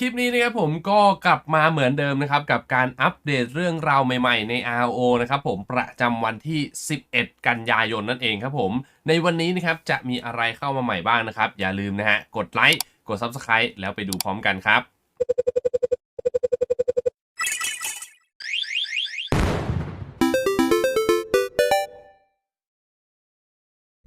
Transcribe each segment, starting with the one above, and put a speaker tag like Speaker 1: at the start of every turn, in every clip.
Speaker 1: คลิปนี้นะครับผมก็กลับมาเหมือนเดิมนะครับ กับการอัปเดตเรื่องราวใหม่ๆ ใน RO นะครับผมประจำวันที่ 11 กันยายนนั่นเองครับผม ในวันนี้นะครับจะมีอะไรเข้ามาใหม่บ้างนะครับ อย่าลืมนะฮะ กดไลค์กด Subscribe แล้วไปดูพร้อมกันครับ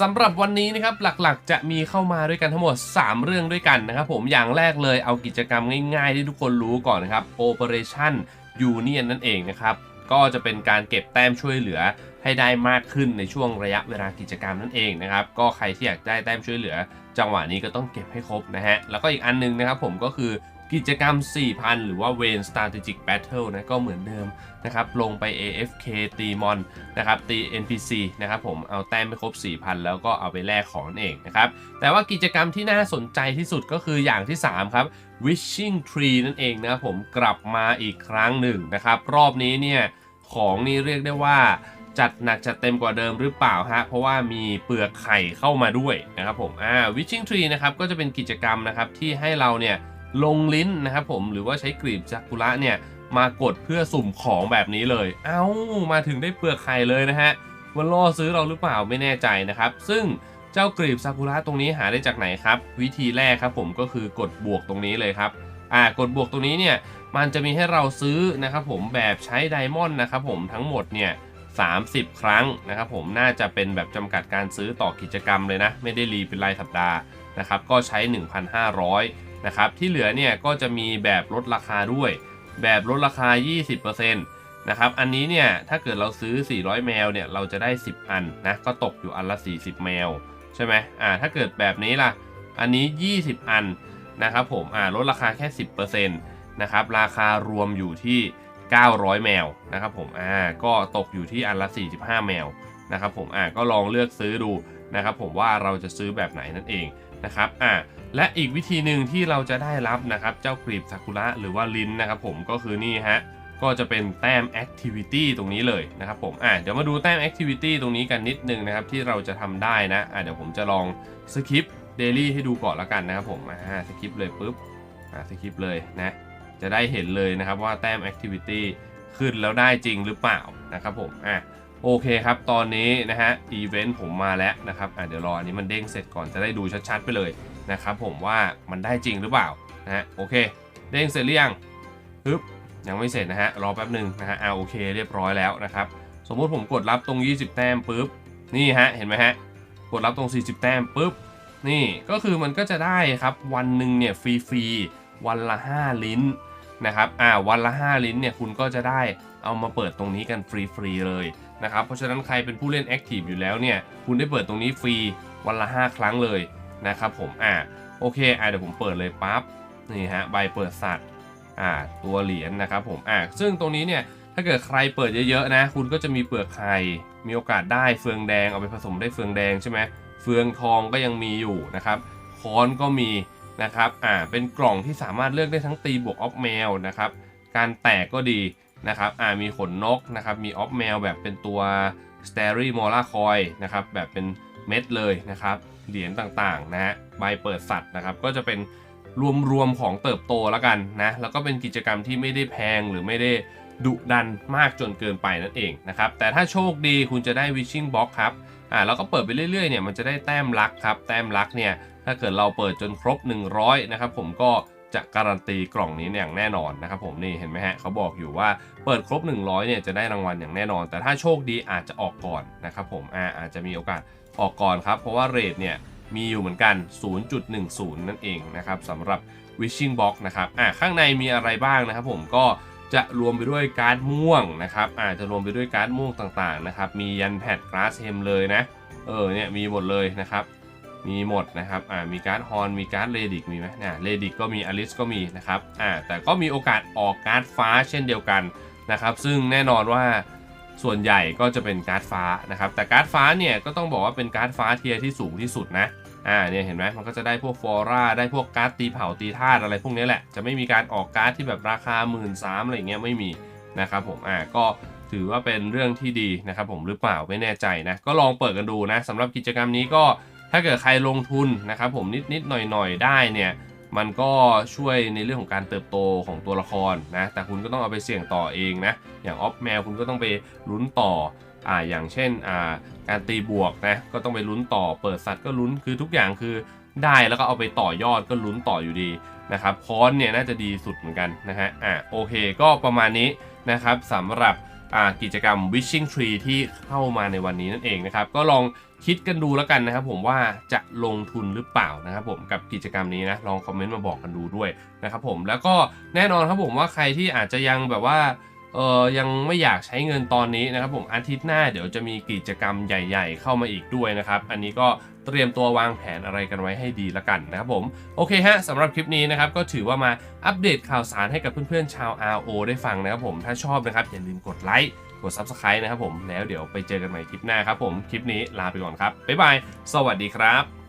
Speaker 1: สำหรับวันนี้นะครับหลักๆ จะมีเข้ามาด้วยกันทั้งหมด 3 เรื่องด้วยกันนะครับผมอย่างแรกเลยเอากิจกรรมง่ายๆ ที่ทุกคนรู้ก่อนนะครับ Operation Union นั่นเองนะครับก็จะเป็นการเก็บแต้มช่วยเหลือให้ได้มากขึ้นในช่วงระยะเวลากิจกรรมนั่นเองนะครับก็ใครที่อยากได้แต้มช่วยเหลือ จังหวะนี้ก็ต้องเก็บให้ครบนะฮะแล้วก็อีกอันนึงนะครับผมก็คือ กิจกรรม 4,000 หรือว่า Wen Strategic Battle นะก็เหมือนเดิมนะครับลงไป AFK ตีมอนนะครับตี NPC นะครับผมเอาแต้มไปครบ 4,000 แล้วก็เอาไปแลกของนั่นเองนะครับแต่ว่ากิจกรรมที่น่าสนใจที่สุดก็คืออย่างที่ 3 ครับ Wishing Tree นั่นเองนะครับผมกลับมาอีกครั้งหนึ่งนะครับรอบนี้เนี่ยของนี่เรียกได้ว่าจัดหนักจัดเต็มกว่าเดิมหรือเปล่าฮะเพราะว่ามีเปลือกไข่เข้ามาด้วยนะครับผมอ่า Witching Tree นะครับก็จะเป็นกิจกรรมนะครับที่ให้เราเนี่ย ลงลิ้นนะครับผมหรือว่าใช้กลีบซากุระเนี่ยมากดเพื่อสุ่มของแบบนี้เลย เอ้ามาถึงได้เปลือกไข่เลยนะฮะมันล่อซื้อเราหรือเปล่าไม่แน่ใจนะครับ ซึ่งเจ้ากลีบซากุระตรงนี้หาได้จากไหนครับ วิธีแรกครับผมก็คือกดบวกตรงนี้เลยครับอ่ากดบวกตรงนี้เนี่ยมันจะมีให้เราซื้อนะครับผมแบบใช้ไดมอนด์นะครับผมทั้งหมดเนี่ย30 ครั้งนะครับผมน่าจะเป็นแบบจำกัดการซื้อต่อกิจกรรมเลยนะ ไม่ได้รีเป็นรายสัปดาห์นะครับก็ใช้ 1,500 นะครับที่เหลือเนี่ยก็จะมีแบบลดราคาด้วย แบบลดราคา 20%นะครับอันนี้เนี่ยถ้าเกิดเราซื้อ 400 แมวเนี่ยเราจะได้ 10 อันนะก็ตกอยู่อันละ 40 แมวใช่ไหมอ่าถ้าเกิดแบบนี้ล่ะอันนี้ 20 อันนะครับผมอ่าลดราคาแค่ 10%นะครับราคารวมอยู่ที่ 900 แมวนะครับผมอ่าก็ตกอยู่ที่อันละ 45 แมวนะครับผมอ่าก็ลองเลือกซื้อดูนะครับผมว่าเราจะซื้อแบบไหนนั่นเองนะครับอ่า และอีกวิธีหนึ่งที่เราจะได้รับนะครับเจ้ากรีบซากุระหรือว่าลิ้นนะครับผมก็คือนี่ฮะก็จะเป็นแต้ม Activity ตรงนี้เลยนะครับผมอ่าเดี๋ยวมาดูแต้ม Activity ตรงนี้กันนิดนึงนะครับที่เราจะทำได้นะอ่าเดี๋ยวผมจะลองสคริปเดลี่ให้ดูก่อนละกันนะครับผมอ่าสคริปเลยปุ๊บอ่าสคริปเลยนะจะได้เห็นเลยนะครับว่าแต้ม Activity ขึ้นแล้วได้จริงหรือเปล่านะครับผมอะโอเคครับ ตอนนี้นะฮะอีเวนต์ผมมาแล้วนะครับอะเดี๋ยวรออันนี้มันเด้งเสร็จก่อนจะได้ดูชัดๆไปเลย นะครับผมว่ามันได้จริงหรือเปล่านะฮะโอเคเด้งเสร็จหรือยังปึ๊บยังไม่เสร็จนะฮะรอแป๊บหนึ่งนะฮะอ่าโอเคเรียบร้อยแล้วนะครับสมมุติผมกดรับตรง 20 แต้มปุ๊บนี่ฮะเห็นไหมฮะกดรับตรง 40 แต้มปุ๊บนี่ก็คือมันก็จะได้ครับวันหนึ่งเนี่ยฟรีๆวันละ 5 ลิ้นนะครับอ่าวันละ 5 ลิ้นเนี่ยคุณก็จะได้เอามาเปิดตรงนี้กันฟรีๆเลยนะครับเพราะฉะนั้นใครเป็นผู้เล่นแอคทีฟอยู่แล้วเนี่ยคุณได้เปิดตรงนี้ฟรีวันละ 5 ครั้งเลย นะครับผมอ่าโอเคอ่าเดี๋ยวผมเปิดเลยปั๊บนี่ฮะใบเปิดสัตว์อ่าตัวเหรียญนะครับผมอ่าซึ่งตรงนี้เนี่ยถ้าเกิดใครเปิดเยอะๆนะ คุณก็จะมีเปลือกไข่มีโอกาสได้เฟืองแดงเอาไปผสมได้เฟืองแดงใช่ไหมเฟืองทองก็ยังมีอยู่นะครับค้อนก็มีนะครับอ่าเป็นกล่องที่สามารถเลือกได้ทั้งตีบวกออฟแมวนะครับการแตกก็ดีนะครับอ่ามีขนนกนะครับมีออฟแมวแบบเป็นตัว s t a r y m o l a Coin นะครับแบบเป็น เม็ดเลยนะครับเหรียญต่างๆนะฮะใบเปิดสัตว์นะครับก็จะเป็นรวมๆของเติบโตแล้วกันนะแล้วก็เป็นกิจกรรมที่ไม่ได้แพงหรือไม่ได้ดุดันมากจนเกินไปนั่นเองนะครับแต่ถ้าโชคดีคุณจะได้ Wishing Box ครับอ่าแล้วก็เปิดไปเรื่อยๆเนี่ยมันจะได้แต้มลักครับแต้มลักเนี่ยถ้าเกิดเราเปิดจนครบ 100นะครับผมก็ จะการันตีกล่องนี้อย่างแน่นอนนะครับผมนี่เห็นไหมฮะเขาบอกอยู่ว่าเปิดครบ 100เนี่ยจะได้รางวัลอย่างแน่นอน แต่ถ้าโชคดีอาจจะออกก่อนนะครับผมอาอาจจะมีโอกาสออกก่อนครับ เพราะว่าเรทเนี่ยมีอยู่เหมือนกัน 0.10 นั่นเองนะครับสำหรับ Wishing Box นะครับอ่าข้างในมีอะไรบ้างนะครับผมก็จะรวมไปด้วยการ์ดม่วงนะครับอาจจะรวมไปด้วยการ์ดม่วงต่างๆนะครับมียันแพดกราสเฮมเลยนะเออเนี่ยมีหมดเลยนะครับ มีหมดนะครับ อ่า มีการ์ดฮอนมีการ์ดเลดิกมีไหมเนี่ยเลดิกก็มีอลิสก็มีนะครับ อ่า แต่ก็มีโอกาสออกการ์ดฟ้าเช่นเดียวกันนะครับ ซึ่งแน่นอนว่าส่วนใหญ่ก็จะเป็นการ์ดฟ้านะครับ แต่การ์ดฟ้าเนี่ยก็ต้องบอกว่าเป็นการ์ดฟ้าเทียร์ที่สูงที่สุดนะ อ่า เนี่ยเห็นไหมมันก็จะได้พวกฟอร่า ได้พวกการ์ดตีเผาตีธาตุอะไรพวกนี้แหละ จะไม่มีการออกการ์ดที่แบบราคา1 3ื่นสามอะไรเงี้ยไม่มีนะครับผม อ่า ก็ถือว่าเป็นเรื่องที่ดีนะครับผมหรือเปล่าไม่แน่ใจนะ ก็ลองเปิดกันดูนะสำหรับกิจกรรมนี้ก็ ถ้าเกิดใครลงทุนนะครับผมนิดๆหน่อยๆได้เนี่ยมันก็ช่วยในเรื่องของการเติบโตของตัวละครนะแต่คุณก็ต้องเอาไปเสี่ยงต่อเองนะ อย่างออฟแมวคุณก็ต้องไปลุ้นต่ออ่าอย่างเช่นอ่าการตีบวกนะก็ต้องไปลุ้นต่อ เปิดสัตว์ก็ลุ้นคือทุกอย่างคือได้แล้วก็เอาไปต่อยอดก็ลุ้นต่ออยู่ดีนะครับคอนเนี่ยน่าจะดีสุดเหมือนกันนะฮะอ่าโอเคก็ประมาณนี้นะครับสำหรับอ่ากิจกรรม Wishing Tree ที่เข้ามาในวันนี้นั่นเองนะครับ ก็ลอง คิดกันดูแล้วกันนะครับผมว่าจะลงทุนหรือเปล่านะครับผมกับกิจกรรมนี้นะลองคอมเมนต์มาบอกกันดูด้วยนะครับผมแล้วก็แน่นอนครับผมว่าใครที่อาจจะยังแบบว่าเออยังไม่อยากใช้เงินตอนนี้นะครับผมอาทิตย์หน้าเดี๋ยวจะมีกิจกรรมใหญ่ๆ เข้ามาอีกด้วยนะครับ อันนี้ก็เตรียมตัววางแผนอะไรกันไว้ให้ดีละกันนะครับผม โอเคฮะสำหรับคลิปนี้นะครับ ก็ถือว่ามาอัปเดตข่าวสารให้กับเพื่อนๆชาว RO ได้ฟังนะครับผมถ้าชอบนะครับอย่าลืมกดไลค์ กด Subscribe นะครับผมแล้วเดี๋ยวไปเจอกันใหม่คลิปหน้าครับผมคลิปนี้ลาไปก่อนครับบ๊ายบายสวัสดีครับ